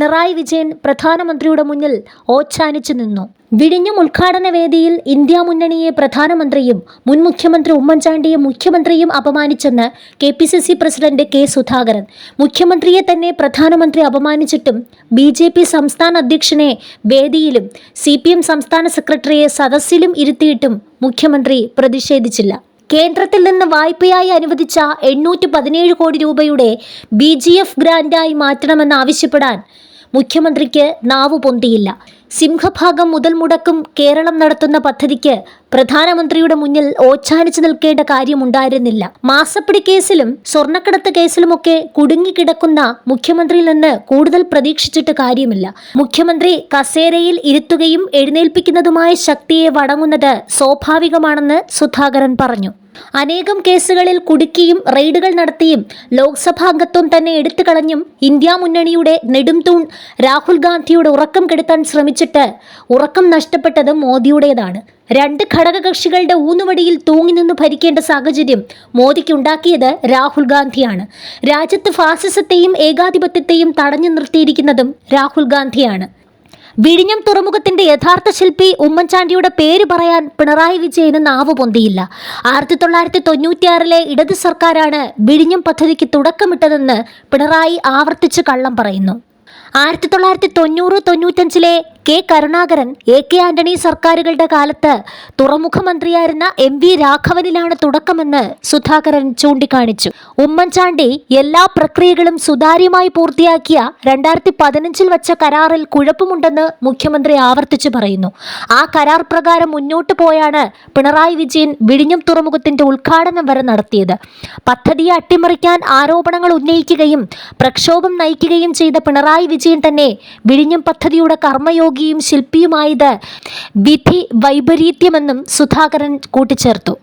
പിണറായി വിജയൻ പ്രധാനമന്ത്രിയുടെ മുന്നിൽ ഓച്ചാനിച്ചു നിന്നു. വിഴിഞ്ഞം ഉദ്ഘാടന വേദിയിൽ ഇന്ത്യ മുന്നണിയെ പ്രധാനമന്ത്രിയും മുൻ മുഖ്യമന്ത്രി ഉമ്മൻചാണ്ടിയെ മുഖ്യമന്ത്രിയും അപമാനിച്ചെന്ന് K P C C president K Sudhakaran. മുഖ്യമന്ത്രിയെ തന്നെ പ്രധാനമന്ത്രി അപമാനിച്ചിട്ടും ബി ജെ പി സംസ്ഥാന അധ്യക്ഷനെ വേദിയിലും സി പി എം സംസ്ഥാന സെക്രട്ടറിയെ സദസ്സിലും ഇരുത്തിയിട്ടും മുഖ്യമന്ത്രി പ്രതിഷേധിച്ചില്ല. കേന്ദ്രത്തിൽ നിന്ന് വായ്പയായി അനുവദിച്ച എണ്ണൂറ്റി പതിനേഴ് കോടി രൂപയുടെ ബി ജി എഫ് ഗ്രാന്റായി മാറ്റണമെന്നാവശ്യപ്പെടാൻ മുഖ്യമന്ത്രിക്ക് നാവു പൊന്തിയില്ല. സിംഹഭാഗം മുതൽ മുടക്കും കേരളം നടത്തുന്ന പദ്ധതിക്ക് പ്രധാനമന്ത്രിയുടെ മുന്നിൽ ഓച്ചാനിച്ചു നിൽക്കേണ്ട കാര്യമുണ്ടായിരുന്നില്ല. മാസപ്പിടി കേസിലും സ്വർണക്കടത്ത് കേസിലുമൊക്കെ കുടുങ്ങിക്കിടക്കുന്ന മുഖ്യമന്ത്രിയിൽ നിന്ന് കൂടുതൽ പ്രതീക്ഷിച്ചിട്ട് കാര്യമില്ല. മുഖ്യമന്ത്രി കസേരയിൽ ഇരുത്തുകയും എഴുന്നേൽപ്പിക്കുന്നതുമായ ശക്തിയെ വടങ്ങുന്നത് സ്വാഭാവികമാണെന്ന് സുധാകരൻ പറഞ്ഞു. അനേകം കേസുകളിൽ കുടുക്കിയും റെയ്ഡുകൾ നടത്തിയും ലോക്സഭാംഗത്വം തന്നെ എടുത്തു കളഞ്ഞും ഇന്ത്യ മുന്നണിയുടെ നെടുംതൂൺ രാഹുൽ ഗാന്ധിയുടെ ഉറക്കം കെടുത്താൻ ശ്രമിച്ചിട്ട് ഉറക്കം നഷ്ടപ്പെട്ടത് മോദിയുടേതാണ്. രണ്ട് ഘടകകക്ഷികളുടെ ഊന്നുവടിയിൽ തൂങ്ങി നിന്ന് ഭരിക്കേണ്ട സാഹചര്യം മോദിക്കുണ്ടാക്കിയത് രാഹുൽ ഗാന്ധിയാണ്. രാജ്യത്ത് ഫാസിസത്തെയും ഏകാധിപത്യത്തെയും തടഞ്ഞു നിർത്തിയിരിക്കുന്നതും രാഹുൽ ഗാന്ധിയാണ്. വിഴിഞ്ഞം തുറമുഖത്തിന്റെ യഥാർത്ഥ ശില്പി ഉമ്മൻചാണ്ടിയുടെ പേര് പറയാൻ പിണറായി വിജയന് നാവ് പൊന്തിയില്ല. ആയിരത്തി തൊള്ളായിരത്തി തൊണ്ണൂറ്റിയാറിലെ ഇടത് സർക്കാരാണ് വിഴിഞ്ഞം പദ്ധതിക്ക് തുടക്കമിട്ടതെന്ന് പിണറായി ആവർത്തിച്ച് കള്ളം പറയുന്നു. ആയിരത്തി തൊള്ളായിരത്തി തൊണ്ണൂറ് തൊണ്ണൂറ്റഞ്ചിലെ K Karunakaran A K Antony സർക്കാരുകളുടെ കാലത്ത് തുറമുഖ മന്ത്രിയായിരുന്ന എം വി രാഘവനിലാണ് തുടക്കമെന്ന് സുധാകരൻ ചൂണ്ടിക്കാണിച്ചു. ഉമ്മൻചാണ്ടി എല്ലാ പ്രക്രിയകളും സുതാര്യമായി പൂർത്തിയാക്കിയ രണ്ടായിരത്തി പതിനഞ്ചിൽ വച്ച കരാറിൽ കുഴപ്പമുണ്ടെന്ന് മുഖ്യമന്ത്രി ആവർത്തിച്ചു പറയുന്നു. ആ കരാർ പ്രകാരം മുന്നോട്ട് പോയാണ് പിണറായി വിജയൻ വിഴിഞ്ഞം തുറമുഖത്തിന്റെ ഉദ്ഘാടനം വരെ നടത്തിയത്. പദ്ധതിയെ അട്ടിമറിക്കാൻ ആരോപണങ്ങൾ ഉന്നയിക്കുകയും പ്രക്ഷോഭം നയിക്കുകയും ചെയ്ത പിണറായി വിജയൻ തന്നെ വിഴിഞ്ഞം പദ്ധതിയുടെ കർമ്മയോഗിയും ശില്പിയുമായത് വിധി വൈപരീത്യമെന്നും സുധാകരൻ കൂട്ടിച്ചേർത്തു.